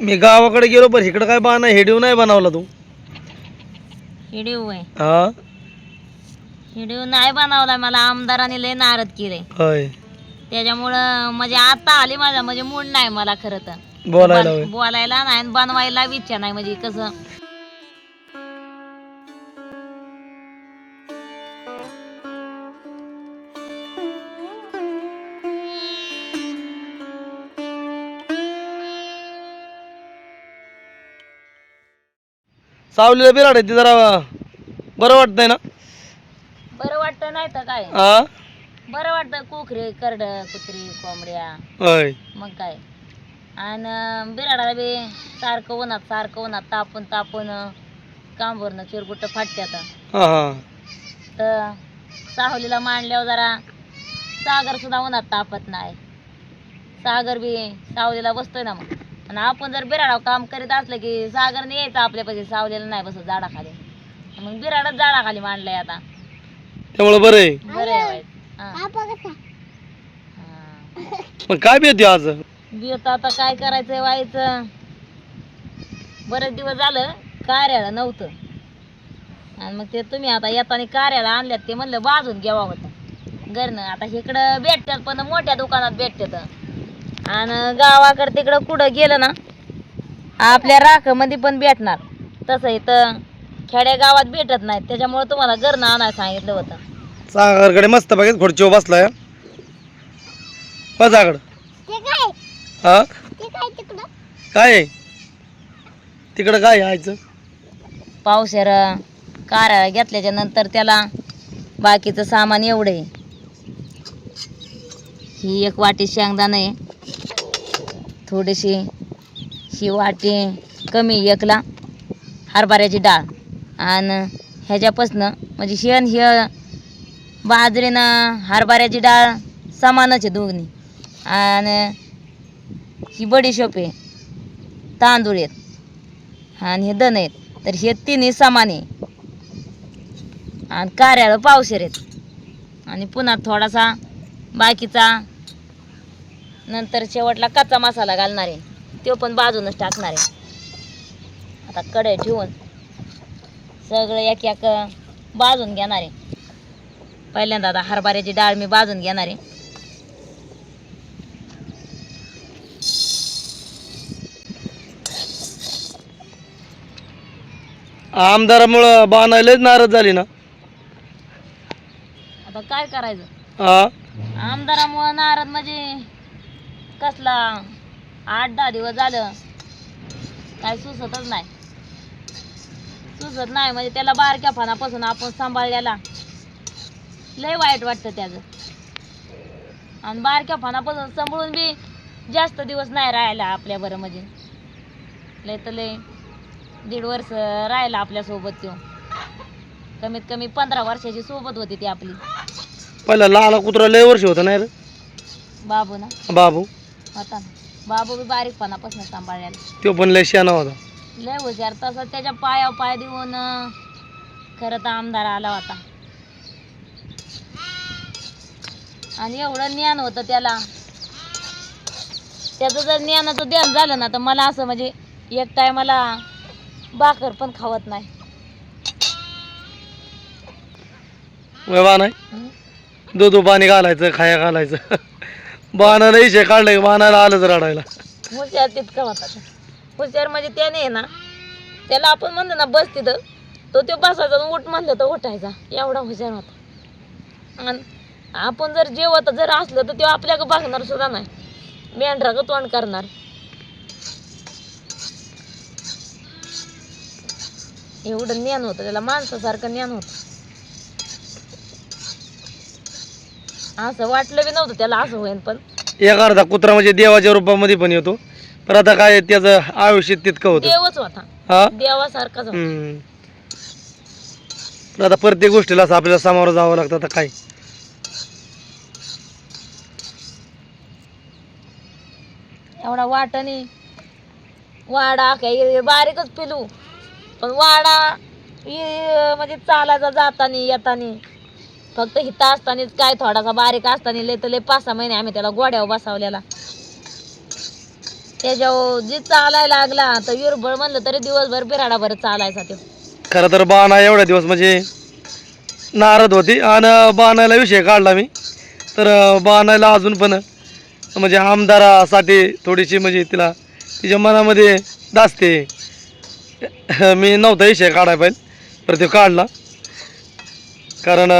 मी गावाकडे गेलो पण इकडं काय बाणा हेडिओ नाही बनवला तू. हिडिओ आहे हा? हिडिओ नाही बनवलाय मला आमदाराने लय नारद होय. त्याच्यामुळं म्हणजे आता आली माझा म्हणजे मूड नाही मला खरं तर. बोलायला होय. बन- बोलायला नाही आणि बनवायला इच्छा नाही म्हणजे कसं सावलीला बिराड आहे ते जरा बरं वाटतंय ना? बरं वाटतं नाही तर काय? हा बरं वाटतं कुखरे करड कुत्री कोंबड्या. होय. मग काय? आणि बिराडाला बी सारखं उन्हात सारखं उन्हात तापून तापून कांबरनं चिरगुट फाटत्यात. हा हा. तर सावलीला मांडल्यावर जरा सागर सुद्धा उन्हात तापत नाही. सागर बी सावलीला बसतोय ना मग. आणि आपण जर बिराडावर काम करीत असलं की सागरने यायचं आपल्यापाशी सावलीला नाही बसत झाडाखाली. मग बिराडच झाडाखाली मांडलंय आता. त्यामुळे बरं आहे. बरं आहे हा. हा. मग काय बी येते आज? बियत आता काय करायचंय व्हायचं? बरेच दिवस झालं कार्याला नव्हतं. आणि मग ते तुम्ही आता येताना कार्याला आणल्यात ते म्हणलं बाजून घ्यावा होतं. घरनं आता इकडं भेटतात पण मोठ्या दुकानात भेटतात. आणि गावाकडं तिकडं कुठं गेलं ना आपल्या राखमध्ये पण भेटणार. तसं इथं खेड्या गावात भेटत नाहीत त्याच्यामुळे तुम्हाला घरनं आणायला सांगितलं होतं. सागरकडे मस्त बघित खुर्चीवर बसलाय. बसाकड हा? काय आहे? तिकडं काय यायचं पावसार कार्याला घेतल्याच्या नंतर त्याला बाकीचं सामान एवढं आहे. ही एक वाटी शेंगदाणा आहे. थोडीशी ही वाटी कमी एकला. हरभऱ्याची डाळ. आणि ह्याच्यापासनं म्हणजे शेण हे बाजरीनं हरभऱ्याची डाळ समानच आहे दोघणी आणि ही बडीशोप आहे. तांदूळ आहेत. आणि हे दण आहेत. तर हे तिन्ही समान आहे. आणि कार्याला पावशेर आहेत. आणि पुन्हा थोडासा बाकीचा नंतर शेवटला कच्चा मसाला घालणार आहे. तो पण बाजूनच टाकणार आहे. आता कडे ठेवून सगळं एक एक बाजून घेणार आहे. पहिल्यांदा आता हरभऱ्याची डाळ मी बाजून घेणार आहे. आमदारामुळं बाणायलाच नाराज झाली ना. आता काय करायचं? आमदारामुळं नाराज म्हणजे कसला? आठ दहा दिवस झालं. काय सुचतच नाही. सुचत नाही म्हणजे त्याला बारक्या पानापासून आपण सांभाळल्याला लय वाईट वाटतं त्याचं. आणि बारक्या पानापासून सांभाळून बी जास्त दिवस नाही राहायला आपल्या बरं म्हणजे. लय तर लय दीड वर्ष राहिला आपल्यासोबत तो कमीत कमी पंधरा वर्षाची सोबत होती ती आपली. पहिला लाला कुत्रा लय वर्ष होता नाही रे. बाबू ना. बाबू. होता ना. बाबू बी बारीकपणापासून सांभाळलेला. तो पण लय शाना होता. लय हुशार तसं त्याच्या पाया पाय देऊन अं, खरं तर आमदार आला होता. आणि एवढं ज्ञान होतं त्याला. त्याचं जर ज्ञानाचं ध्यान झालं ना तर मला असं म्हणजे एक टायमाला भाकर पण खावत नाही. हं? दूध पाणी घालायचं खाया घालायचं. बाणाला इशे काढलं की बाणाला आलंच रडायला. हुशार तितका होता तो. हुशार म्हणजे त्याने आहे ना त्याला आपण म्हणतो ना बस तिथं. तो तो बसायचा आणि उठ म्हणलं तर उठायचा. एवढा हुशार होता. आणि आपण जर जेवत जर असलं तर तो आपल्याकडे बघणार सुद्धा नाही. मेंढरा तोंड करणार. एवढं ज्ञान होतं त्याला माणसासारखं ज्ञान होतं. असं वाटलं बी नव्हतं त्याला असं होईन पण एक अर्धा कुत्रा म्हणजे देवाच्या रूपामध्ये पण येतो. पण आता काय त्याचं आयुष्य तितकं होतं. देवच होता. हा? देवासारखाच होता. हम्म. पण आता प्रत्येक गोष्टीला असं आपल्याला सामोरं जावं लागतं आता काय? एवढा वाटाने. वाडा काय बारीकच पिलू. पण वाडा इ- म्हणजे चालायचा जातानी येतानी. फक्त हिता असतानाच काय थोडासा बारीक असताना लय तर लय पाच सहा महिने आम्ही त्याला गोड्यावर बसवलेला. त्याच्यावर जे चालायला लागला तर युरबळ म्हणलं तरी दिवसभर बिराडाभर चालायचा तो खरं तर बाणा एवढ्या दिवस म्हणजे नारद होती आणि बाणाला विषय काढला मी. तर बाणाला अजून पण म्हणजे आमदारासाठी थोडीशी म्हणजे तिला तिच्या मनामध्ये दासते. मी नव्हता विषय काढायला पाहिजे तर तो काढला. कारण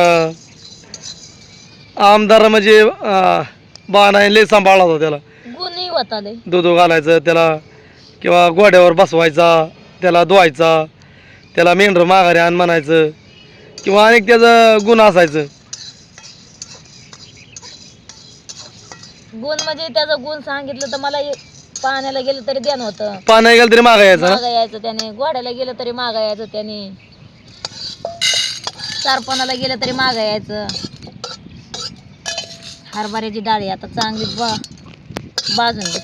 आमदार म्हणजे अं, बाणाने लय सांभाळला होता त्याला. गुन्हे होता लय. दूध घालायचं त्याला किंवा गोड्यावर बसवायचा त्याला धुवायचा त्याला मेंढर माघारी आण म्हणायचं किंवा अनेक त्याचं गुण असायचं. गुण म्हणजे त्याचा गुण सांगितलं तर मला पाण्याला गेलं तरी द्यान होतं. पाण्या गेलं तरी मागा यायचं मागा यायचं त्याने. घोड्याला गेलं तरी मागा यायचं त्याने. सरपणाला गेलं तरी मागा यायचं. हरभऱ्याची डाळी आता चांगली बा बाजून घे.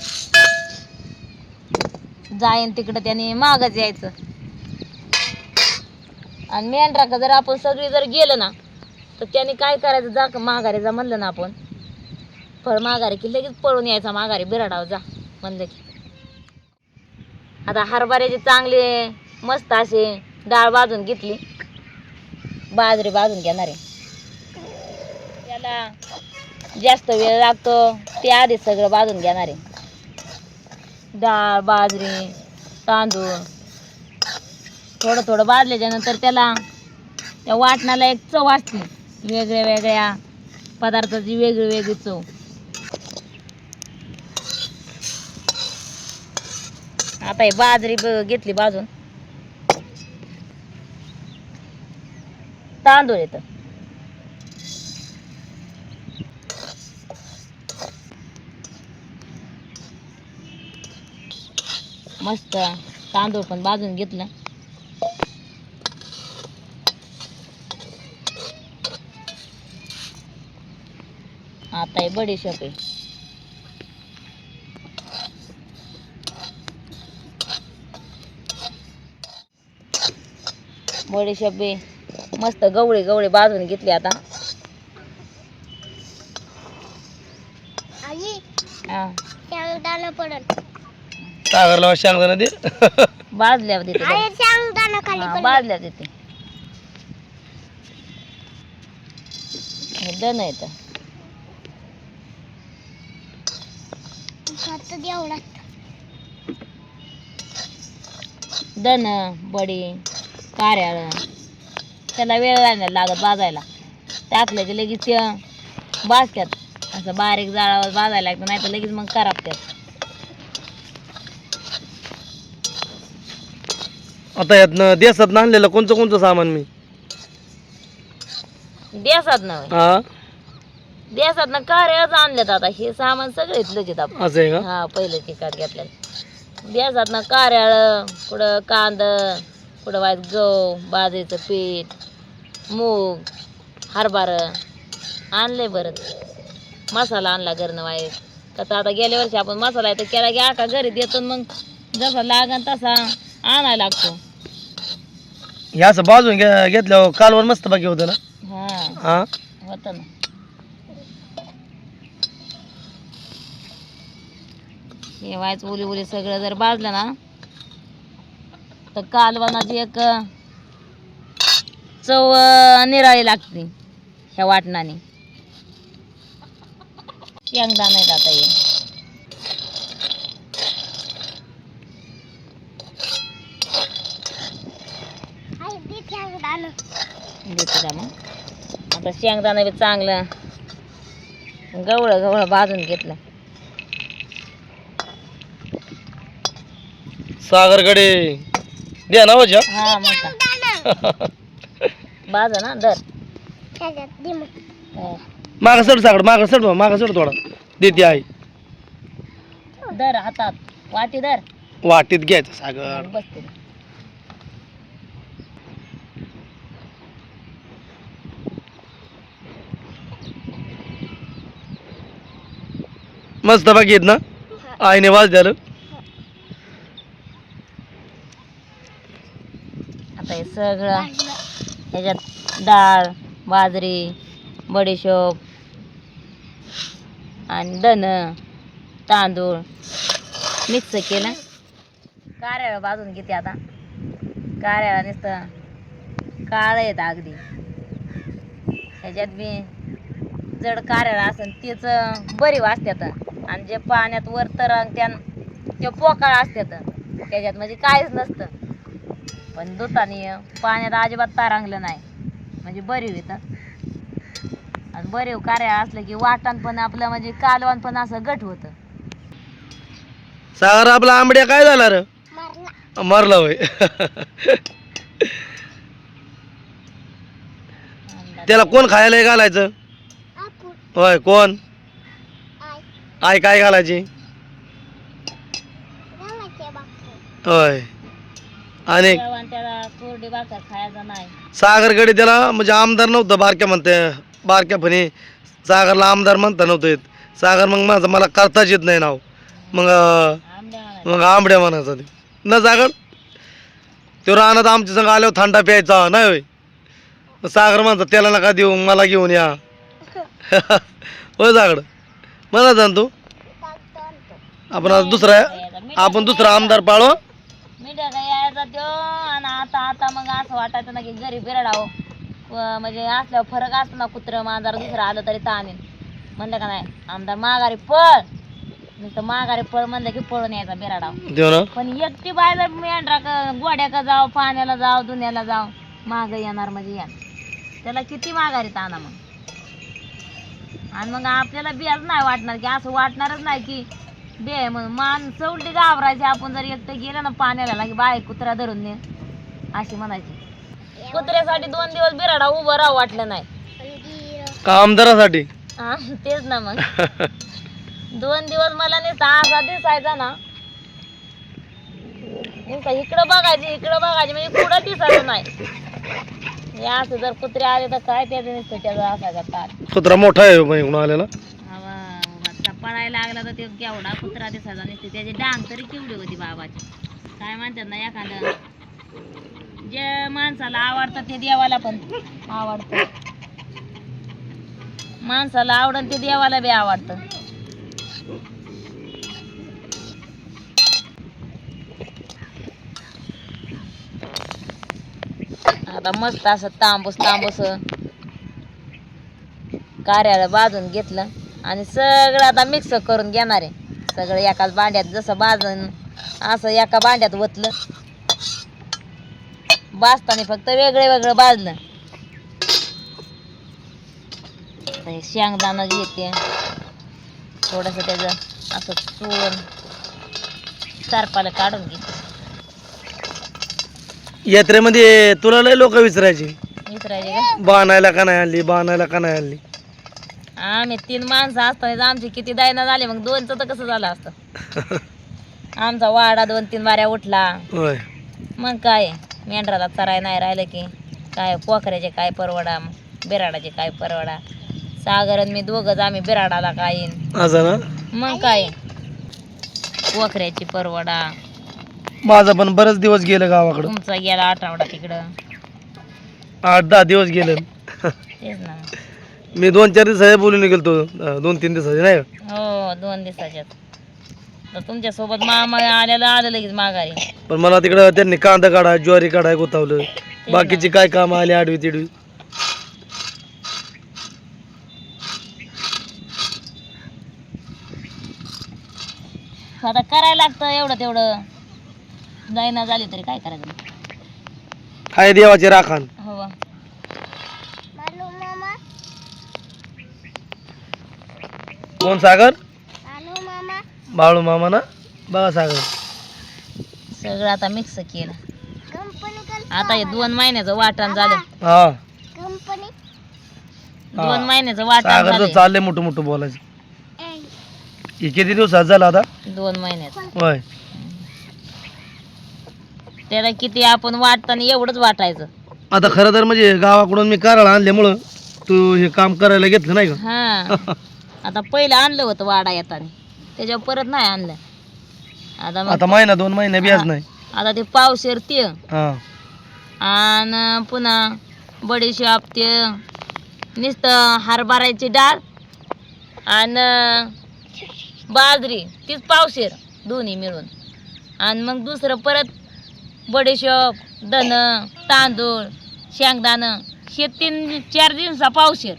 जाईन तिकडं त्याने मागच यायचं. आणि मेंढराका जर आपण सगळी जर गेलं ना तर त्याने काय करायचं? जा माघारी जा म्हणलं ना आपण. फळ माघारी की लगेच पळून यायचा माघारी. बिराडावर जा म्हणलं की. आता हरभऱ्याची चांगली मस्त अशी डाळ भाजून घेतली. बाजरी भाजून घेणार आहे. त्याला जास्त वेळ लागतो ते आधीच सगळं भाजून घेणार आहे. डाळ बाजरी तांदूळ थोडं थोडं भाजल्याच्यानंतर त्याला त्या वाटणाला एक चव असते वेगळ्या वेगळ्या पदार्थाची वेगळी वेगळी चव. आता हे बाजरी घेतली बाजून तांदूळ येतं. मस्त तांदूळ पण भाजून घेतलं. आता हे बडीशेप आहे. बडीशेप मस्त गवळी गवळी भाजून घेतली आता. हा. सागरला सांगताना ते भाजल्यावर देते हा, भाजल्यावर देते. हे दण येतं दण बडी कार्याळ त्याला वेळ नाही लागत भाजायला टाकलं की लगेच ते असं बारीक जाळावर भाजायला लागतं नाही तर लगेच मग करापत्यात आता यातनं देसात आणलेलं कोणतं कोणतं सामान मी? देसात नव्हे हा. देसात ना कार्याच आणल्यात आता. हे सामान सगळेच लगेच आपण असं आहे का? हा पहिले तिखट घेतलं देसात ना कार्याळ कुठं कांद कुठं वाईट गहू बाजरीचं पीठ मूग हरभर आणले बरंच मसाला आणला घरनं वाईट कसं आता गेल्या वर्षी आपण मसाला तर केला की आका घरी देतो आणि मग जसा लागन तसा आणायला लागतो. हे असं बाजून घे घेतल्यावर कालवर मस्त बाकी होतं ना? हा. हा? होतं ना. हे व्हायचं उली उली सगळं जर भाजलं ना तर कालवणाची एक चव अं, निराळी लागते ह्या वाटणाने. शेंगदाणा आहेत आता हे मग. आता शेंगदाणा बी चांगलं. गवळं गवळं भाजून घेतलं. सागरकडे द्या ना वजा हा मग भाजा ना दर हा. मागं सड सागड मागं सड बा, मागं सड थोडा. देते आई. दर हातात. वाटी दर वाटीत घ्यायचं सागर बसते. मस्त बाकी आहेत ना. आईने वाज द्यालं आता हे सगळं ह्याच्यात डाळ बाजरी बडीशोप आणि दण तांदूळ मिक्स केलं. कार्याला भाजून घेते आता. कार्याला नुसतं काळ येत अगदी. ह्याच्यात बी जड कार्याला असेल तेच बरी वाजत्यात. आणि जे पाण्यात वर तरंगत्यान ते पोकाळ असत्यात त्याच्यात म्हणजे काहीच नसतं. पण दुतानी पाण्यात अजिबात तारांगलं नाही. म्हणजे बरीव येतं. आणि बरीव कार्य असलं की वाटण पण आपलं म्हणजे कालवण पण असं गट होतं. सागर आपला आंबड्या काय झाला र? मरला. होय. त्याला कोण खायला घालायचं? होय कोण? आई काय घालायची? होय. आणि? जेवण त्याला कोरडी भाकर खायचा नाही. सागरकडे त्याला म्हणजे आमदार नव्हतं बारक्या म्हणते बारक्या फणी. सागरला आमदार म्हणता नव्हतं येत. सागर मग माझं मला करताच येत नाही नाव. मग अं, आंबे म्हणायचे. मग आंबड्या म्हणायचा ते. न सागर तो रानात आमच्या संग आल्यावर थंडा प्यायचा नाही होय? मग सागर म्हणतात त्याला नका देऊ मला घेऊन या. होय सागर म्हणा जा आपण आज दुसरा आपण दुसरा आमदार पाळू. मीडिया काय यायचा त्यो आणि आता आता मग असं वाटायचं ना की घरी बिरडावं व म्हणजे असल्यावर फरक असतो ना कुत्रं मांजर दुसरं आलं तरी ताणीन म्हणलं का नाही आमदार माघारी पळ तर माघारी पळ म्हणलं की पळून यायचा बिराडाव देऊ ना. पण एकटी बायला मेंढरा का गोड्या का जाव पाण्याला जाव दुन्याला जाव माग येणार म्हणजे या त्याला किती माघारी ताना मग? आणि मग आपल्याला बियाच नाही वाटणार की असं वाटणारच नाही की बे आहे म्हणून मान चौलटी घाबरायची आपण जर एकटं गेलं ना पाण्याला की बाय कुत्रा धरून ने. अशी म्हणायची. कुत्र्यासाठी दोन दिवस बिराडा उभं राहू वाटलं नाही. का आमदारासाठी? हा, तेच ना मग. दोन दिवस मला नुसता असा दिसायचा ना. इकडं बघायची इकडं बघायची म्हणजे कुठं दिसायचं नाही. हे असं जर कुत्रे आले तर काय त्याचं त्याचा ताट कुत्रा मोठा आहे बाई इकडून आलेला हवा आता पळायला लागला तर ते केवढा कुत्रा दिसायचा नुसते. त्याची डांग तरी केवढी होती बाबाची. काय म्हणतात ना एखादं? जे माणसाला आवडतं ते देवाला पण आवडतं. माणसाला आवडतं ते देवाला बी आवडतं. आता मस्त असं तांबूस तांबूस. कार्याला भाजून घेतलं. आणि सगळं आता मिक्स करून घेणार आहे. सगळं एकाच भांड्यात जसं भाजून असं एका भांड्यात ओतलं. भाजताना फक्त वेगळं वेगळं भाजलं. शेंगदाणं शेंगदाणा घेते. थोडंसं त्याचं असं चूर चारपाला काढून घेते. यात्रेमध्ये तुला लय लोक विचारायची. विसरायचे का? बाणायला का नाही आणली बाणायला का नाही आणली? आम्ही तीन माणसं असताना आमची किती दायना झाले मग दोनचं तर कसं झालं असतं? आमचा वाडा दोन तीन बाऱ्या उठला. होय. मग काय मेंढराला चराय नाही राहिलं की काय पोखऱ्याचे काय परवडा बिराडाचे काय परवडा? सागर आणि मी दोघंच आम्ही बिराडाला काय येईन असं ना? मग काय पोखऱ्याची परवडा. माझं पण बरेच दिवस गेलं गावाकडं. तुमचा गेला आठवडा तिकडं. आठ दहा दिवस गेले. तेच ना. मी दोन चार दिवसाचे बोलून गेलतो अं, दोन तीन दिवसाचे नाही का? हो दोन दिवसाच्यात. तर तुमच्यासोबत मामा आलेला आलं लगेच माघारी. पण मला तिकडं त्यांनी कांदा काढा ज्वारी काढाय गोतावलं. बाकीची काय कामं आली आडवी तिडवी? आता करायला लागतं एवढं तेवढं. झाली तरी काय करायचं? हाय देवाचे राखान हो कोण सागर? बाळू मामा ना? बघा सागर. सगळं आता मिक्स केलं. आता हे दोन महिन्याचं वाटण झालं. हा. दोन महिन्याचं वाटण सागरचं झालं चाललंय मोठं मोठं बोलायचं हे किती दिवसात झालं आता? दोन महिन्याचं. होय. त्याला किती आपण वाटताना एवढंच वाटायचं. आता खरं तर म्हणजे गावाकडून मी करायला आणल्यामुळं तू हे काम करायला घेतलं नाही का? हा. आता पहिलं आणलं होतं वाडा येताना. त्याच्यावर परत नाही आणलं. आता मग आता महिना दोन महिने बियाच नाही. आता ते पावशेर ते. हा. आणि पुन्हा बडीशेप ते नुसतं हरभऱ्याची डाळ आणि बाजरी तीच पावशेर दोन्ही मिळून. आणि मग दुसरं परत बडीशोप दण तांदूळ शेंगदाणं हे तीन चार दिवसा पावशेर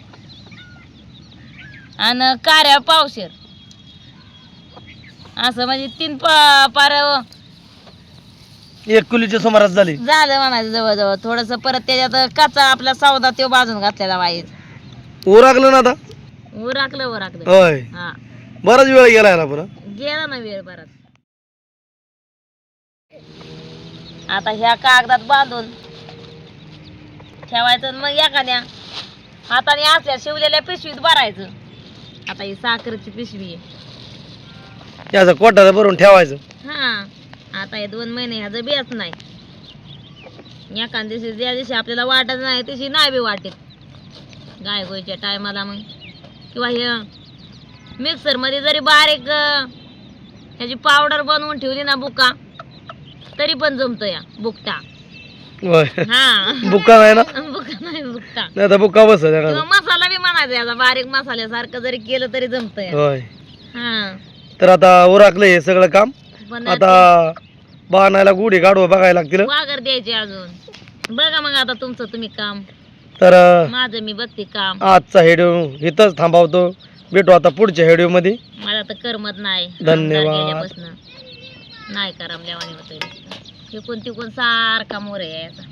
आणि कार्या पावशेर असं म्हणजे तीन पा पार एक किलोच्या सुमारास झाली. झालं म्हणायचं जवळजवळ. थोडंसं परत त्याच्यात कच्चा आपला सौदा तो भाजून घातलेला वाईज ओरागलं ना आता? उराकलं उराकलं. होय. हा. बराच वेळ पुन्हा गेला ना वेळ बराच आता ह्या कागदात बांधून ठेवायचं मग एखाद्या हाताने असल्या शिवलेल्या पिशवीत भरायचं. आता ही साखरेची पिशवी आहे. याचं कोटाला भरून ठेवायचं. हा आता हे दोन महिने ह्याचं बेच नाही. एखाद दिवशी ज्या दिवशी आपल्याला वाटत नाही तशी नाही बी वाटेत गाय गोयच्या टायमाला मग. किंवा हे मिक्सरमध्ये जरी बारीक अं, ह्याची पावडर बनवून ठेवली ना बुका तरी पण जमतं या बुकटा. हा. बुक्का नाही ना? बुका नाही बुकटा. नाही बुक्का बस किंवा मसाला बी म्हणायचा याचा बारीक मसाल्यासारखं जरी केलं तरी जमतं होय. हा. तर आता उराकलं हे सगळं काम. पण आता बाणायला गुढी गाडवा बघायला लागतील. वागर द्यायचे अजून. बघा मग आता तुमचं तुम्ही काम. तर माझं मी बघते काम. आजचा व्हिडिओ इथंच थांबवतो. भेटू आता पुढच्या व्हिडिओमध्ये मला तर करमत नाही. धन्यवाद. गेल्यापासनं. नाही करमल्यावानी होतं हे कोण तिकून सारखा मोर आहे याचा.